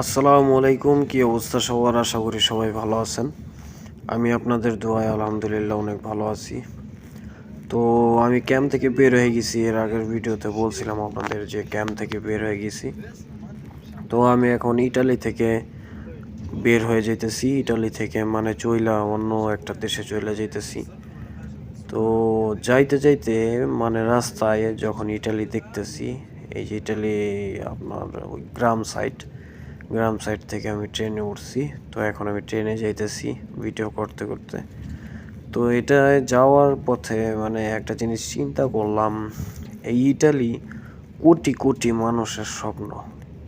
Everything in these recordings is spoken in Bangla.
আসসালামু আলাইকুম, কি অবস্থা সবার? আশা করি সবাই ভালো আছেন। আমি আপনাদের দোয়ায় আলহামদুলিল্লাহ অনেক ভালো আছি। তো আমি ক্যাম্প থেকে বের হয়ে গেছি। এর আগের ভিডিওতে বলছিলাম আপনাদের যে ক্যাম্প থেকে বের হয়ে গেছি। তো আমি এখন ইটালি থেকে বের হয়ে যেতেছি ইটালি থেকে মানে চইলা অন্য একটা দেশে চলে যেতেছি তো যাইতে যাইতে মানে রাস্তায় যখন ইটালি দেখতেছি, এই যে ইটালি আপনার ওই গ্রাম সাইড গ্রাম সাইড থেকে আমি ট্রেনে উঠছি। তো এখন আমি ট্রেনে যাইতেছি ভিডিও করতে করতে। তো এটা যাওয়ার পথে মানে একটা জিনিস চিন্তা করলাম, এই ইটালি কোটি কোটি মানুষের স্বপ্ন।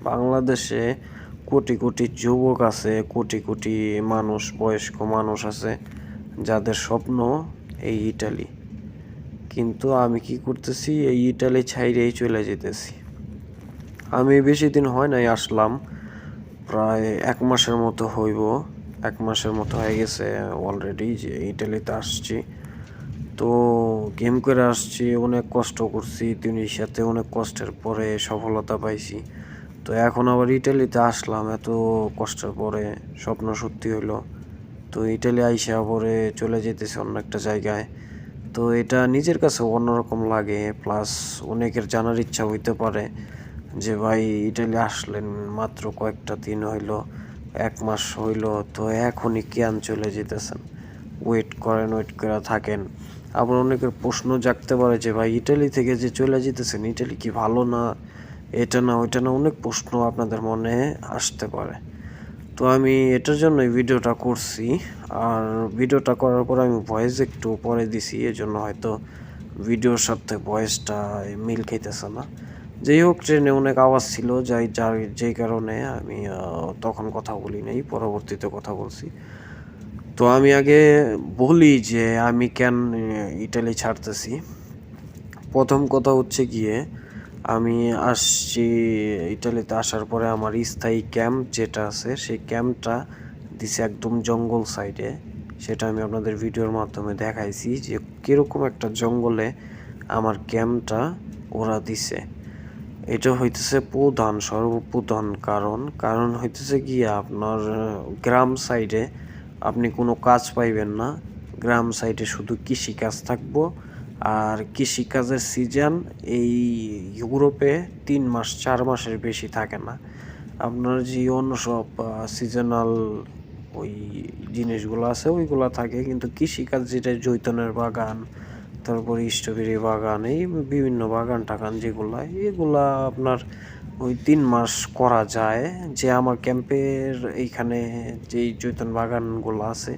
বাংলাদেশে কোটি কোটি যুবক আছে, কোটি কোটি মানুষ, বয়স্ক মানুষ আছে, যাদের স্বপ্ন এই ইটালি। কিন্তু আমি কি করতেছি, এই ইটালি ছাইরেই চলে যেতেছি। আমি বেশি দিন হয় নাই আসলাম প্রায় এক মাসের মতো হইব। এক মাসের মতো হয়ে গেছে অলরেডি যে ইটালিতে আসছি। তো গেম করে আসছি, অনেক কষ্ট করছি, তিনির সাথে অনেক কষ্টের পরে সফলতা পাইছি। তো এখন আবার ইটালিতে আসলাম, এত কষ্টের পরে স্বপ্ন সত্যি হইল। তো ইটালি আইসা পরে চলে যেতেছে অন্য একটা জায়গায়। তো এটা নিজের কাছে অন্যরকম লাগে প্লাস অনেকের জানার ইচ্ছা হইতে পারে। যে ভাই ইটালি আসলেন মাত্র কয়েকটা দিন হইল, এক মাস হইল, তো এখনই কেন চলে যেতেছেন। ওয়েট করেন ওয়েট করে থাকেন। আবার অনেকের প্রশ্ন জাগতে পারে যে ভাই, ইটালি থেকে যে চলে যেতেছেন, ইটালি কি ভালো না? এটা না, ওইটা না, অনেক প্রশ্ন আপনাদের মনে আসতে পারে। তো আমি এটার জন্যই ভিডিওটা করছি। আর ভিডিওটা করার পর আমি ভয়েস একটু পরে দিছি, এজন্য হয়তো ভিডিওর সাথে ভয়েসটা মিল খাইতেছে না। যাই হোক, ট্রেনে অনেক আওয়াজ ছিল, যাই, যার, যেই কারণে আমি তখন কথা বলি নাই, পরবর্তীতে কথা বলছি। তো আমি আগে বলি যে আমি কেন ইটালি ছাড়তেছি। প্রথম কথা হচ্ছে গিয়ে, আমি আসছি ইটালিতে আসার পরে আমার স্থায়ী ক্যাম্প যেটা আছে, সেই ক্যাম্পটা দিছে একদম জঙ্গল সাইডে। সেটা আমি আপনাদের ভিডিওর মাধ্যমে দেখাইছি যে কীরকম একটা জঙ্গলে আমার ক্যাম্পটা ওরা দিছে। এটা হইতেছে প্রধান, সর্বপ্রধান কারণ। কারণ হইতেছে গিয়ে আপনার গ্রাম সাইডে আপনি কোনো কাজ পাইবেন না। গ্রাম সাইডে শুধু কৃষি কাজ থাকব। আর কৃষিকাজের সিজন এই ইউরোপে তিন মাস, চার মাসের বেশি থাকে না। আপনার যে অন্য সব সিজনাল ওই জিনিসগুলো আছে, ওইগুলো থাকে। কিন্তু কৃষিকাজ যেটা, জৈতনের বাগান তারপরে স্ট্রবেরি বাগান, এই বিভিন্ন বাগান টাগান যেগুলা, এগুলা আপনার ওই তিন মাস করা যায়। যে আমার ক্যাম্পের এইখানে যেই জৈতন বাগানগুলো আছে,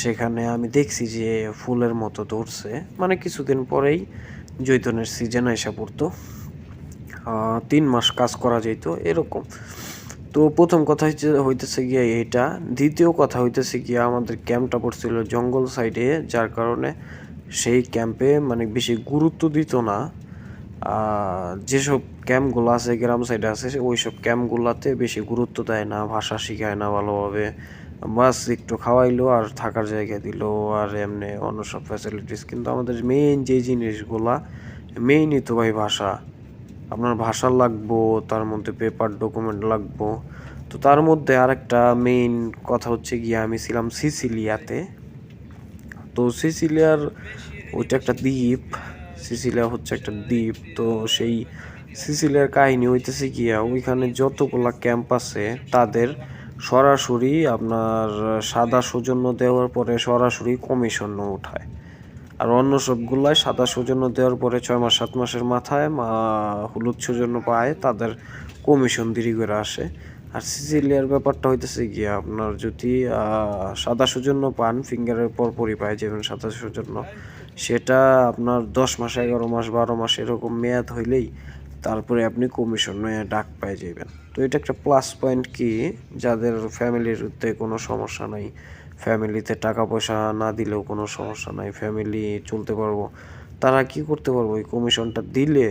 সেখানে আমি দেখছি যে ফুলের মতো ধরছে। মানে কিছুদিন পরেই জৈতনের সিজন এসে পড়তো। তিন মাস কাজ করা যেত এরকম। তো প্রথম কথা হইতেছে গিয়ে এইটা। দ্বিতীয় কথা হইতেছে গিয়ে আমাদের ক্যাম্পটা পড়ছিল জঙ্গল সাইডে যার কারণে সেই ক্যাম্পে মানে বেশি গুরুত্ব দিত না। যেসব ক্যাম্পগুলো আছে, গ্রাম সাইডে আছে ওই সব ক্যাম্পগুলোতে বেশি গুরুত্ব দেয় না, ভাষা শিখায় না ভালোভাবে। বাস একটু খাওয়াইলো আর থাকার জায়গা দিল আর এমনি অন্য সব ফ্যাসিলিটিস কিন্তু আমাদের মেইন যে জিনিসগুলা মেইনই তো ভাই ভাষা। আপনার ভাষা লাগবো, তার মধ্যে পেপার ডকুমেন্ট লাগবো। তো তার মধ্যে আরেকটা মেইন কথা হচ্ছে গিয়ে, আমি ছিলাম সিসিলিয়াতে। তো সিসিলিয়ার ওইটা একটা দ্বীপ, সিসিলিয়া হচ্ছে একটা দ্বীপ, তো সেই সিসিলিয়ার কাহিনী হইতেছে গিয়া ওইখানে যতগুলা ক্যাম্প আছে তাদের সরাসরি আপনার সাদা সৌজন্য দেওয়ার পরে সরাসরি কমিশন উঠায়। আর অন্য সবগুলাই সাদা সৌজন্য দেওয়ার পরে ছয় মাস, সাত মাসের মাথায় হলুদ সৌজন্য পায়, তাদের কমিশন দেরি করে আসে। আর সিসিলিয়ার ব্যাপারটা হইতেছে গিয়ে আপনার যদি সাদা সৌজন্য পান ফিঙ্গারের পরপরই পায় যাবেন সাদা সৌজন্য সেটা আপনার দশ মাস, এগারো মাস, বারো মাস এরকম মেয়াদ হইলেই তারপরে আপনি কমিশনে ডাক পেয়ে যাবেন তো এটা একটা প্লাস পয়েন্ট কি, যাদের ফ্যামিলিতে কোনো সমস্যা নাই ফ্যামিলিতে টাকা পয়সা না দিলেও কোনো সমস্যা নাই ফ্যামিলি চলতে পারব, তারা কি করতে পারব? ওই কমিশনটা দিলে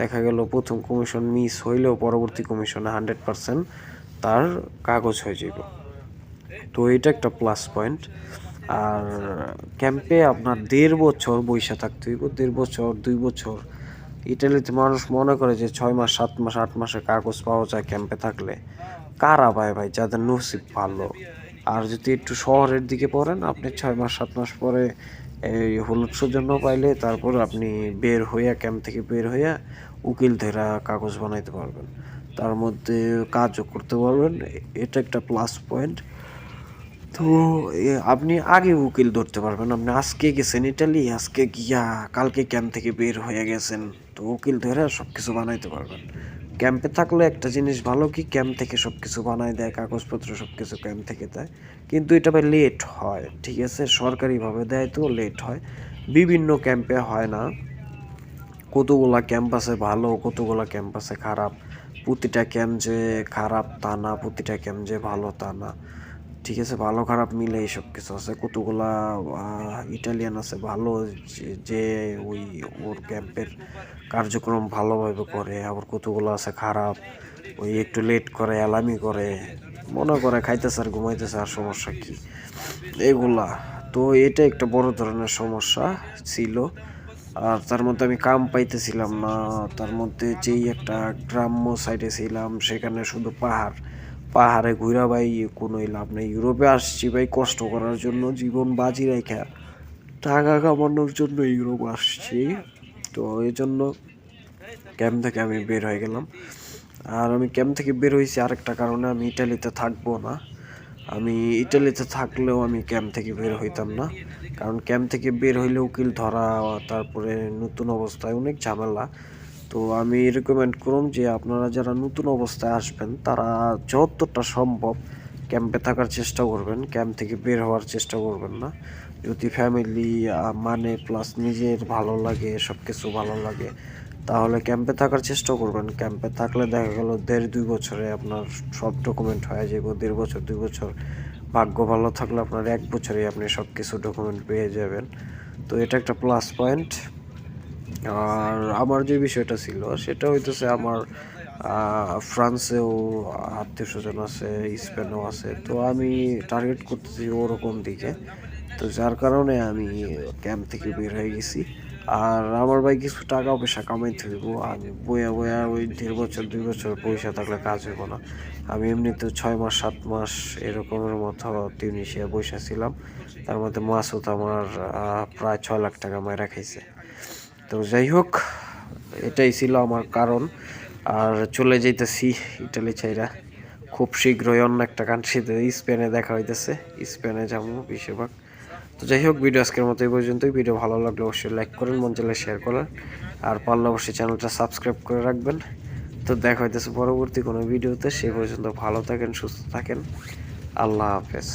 দেখা গেল প্রথম কমিশন মিস হইলেও পরবর্তী কমিশনে হান্ড্রেড পার্সেন্ট তার কাগজ হয়ে যাবে তো এটা একটা প্লাস পয়েন্ট আর ক্যাম্পে আপনার দেড় বছর বৈশা থাকতে হইব, দেড় বছর, দুই বছর। ইটালিতে মানুষ মনে করে যে ছয় মাস, সাত মাস, আট মাসে কাগজ পাওয়া যায় ক্যাম্পে থাকলে। কারা পায় ভাই? যাদের নসিব ভালো। আর যদি একটু শহরের দিকে পড়েন, আপনি ছয় মাস, সাত মাস পরে এই হলুদ সৌজন্য পাইলে তারপর আপনি বের হইয়া ক্যাম্প থেকে বের হইয়া উকিল ধরা, কাগজ বানাইতে পারবেন। তার মধ্যে কাজও করতে পারবেন। এটা একটা প্লাস পয়েন্ট তো আপনি আগে উকিল ধরতে পারবেন। আপনি আজকে গেছেন ইটালি, আজকে গিয়া কালকে ক্যাম্প থেকে বের হয়ে গেছেন। তো উকিল ধরে সব কিছু বানাইতে পারবেন। ক্যাম্পে থাকলে একটা জিনিস ভালো কি ক্যাম্প থেকে সব কিছু বানায় দেয়, কাগজপত্র সব কিছু ক্যাম্প থেকে দেয়। কিন্তু এটা ভাই লেট হয়, ঠিক আছে? সরকারিভাবে দেয় তো লেট হয়। বিভিন্ন ক্যাম্পে হয় না। কতগুলা ক্যাম্পাসে ভালো, কতগুলা ক্যাম্পাসে খারাপ, প্রতিটা ক্যাম্প যে খারাপ তা না, প্রতিটা ক্যাম্প যে ভালো তা না। ঠিক আছে, ভালো খারাপ মিলে সব কিছু আছে। কতগুলা ইটালিয়ান আছে ভালো, যে- যে ওই ওর ক্যাম্পের কার্যক্রম ভালোভাবে করে, আবার কতগুলো আছে খারাপ, ওই একটু লেট করে অ্যালামি করে, মনে করে খাইতেছে আর ঘুমাইতেছে, আর সমস্যা কি? এগুলা। তো এটা একটা বড় ধরনের সমস্যা ছিল। আর তার মধ্যে আমি কাম পাইতেছিলাম না। তার মধ্যে যেই একটা গ্রাম্য সাইডে ছিলাম, সেখানে শুধু পাহাড়। পাহাড়ে ঘুরা ভাই, কোনোই লাভ নেই। ইউরোপে আসছি ভাই, কষ্ট করার জন্য জীবন বাজি রেখা টাকা কামানোর জন্য ইউরোপ আসছি। তো এই জন্য ক্যাম্প থেকে আমি বের হয়ে গেলাম। আর আমি ক্যাম্প থেকে বের হয়েছি আরেকটা কারণে, আমি ইটালিতে থাকব না। আমি ইটালিতে থাকলেও আমি ক্যাম্প থেকে বের হইতাম না। কারণ ক্যাম্প থেকে বের হইলে উকিল ধরা, তারপরে নতুন অবস্থায় অনেক ঝামেলা। তো আমি রেকমেন্ড করুন যে আপনারা যারা নতুন অবস্থায় আসবেন, তারা যতটা সম্ভব ক্যাম্পে থাকার চেষ্টা করবেন। ক্যাম্প থেকে বের হওয়ার চেষ্টা করবেন না। যদি ফ্যামিলি মানে প্লাস নিজের ভালো লাগে সব কিছু ভালো লাগে তাহলে ক্যাম্পে থাকার চেষ্টা করবেন। ক্যাম্পে থাকলে দেখা গেল দেড় দুই বছরে আপনার সব ডকুমেন্ট হয়ে যাবে দেড় বছর, দুই বছর ভাগ্য ভালো থাকলে আপনার এক বছরেই আপনি সব কিছু ডকুমেন্ট পেয়ে যাবেন। তো এটা একটা প্লাস পয়েন্ট আর আমার যে বিষয়টা ছিল, সেটা হইতেছে আমার ফ্রান্সেও আত্মীয় স্বজন আছে, স্পেনও আছে। তো আমি টার্গেট করতেছি ওরকম দিকে। তো যার কারণে আমি ক্যাম্প থেকে বের হয়ে গেছি। আর আমার ভাই কিছু টাকা পয়সা কামাইতে হইব আর বইয়া বইয়া ওই দেড় বছর, দুই বছর পয়সা থাকলে কাজ হইব না। আমি এমনিতে ছয় মাস, সাত মাস এরকমের মতো তিউনিশিয়া বসে ছিলাম। তার মধ্যে মাসুদ আমার প্রায় ছয় লাখ টাকা মায়েরা খাইছে। তো যাই হোক, এটাই ছিল আমার কারণ। আর চলে যাইতেছি ইটালি চাইরা খুব শীঘ্রই অন্য একটা কান্ট্রিতে স্পেনে দেখা হইতেছে। স্পেনে যাব বেশিরভাগ। তো যাই হোক, ভিডিও আজকের মতো এই পর্যন্তই। ভিডিও ভালো লাগলে অবশ্যই লাইক করেন, মন চাইলে শেয়ার করেন। আর পারলে অবশ্যই চ্যানেলটা সাবস্ক্রাইব করে রাখবেন। তো দেখা হইতেছে পরবর্তী কোনো ভিডিওতে। সে পর্যন্ত ভালো থাকেন, সুস্থ থাকেন। আল্লাহ হাফেজ।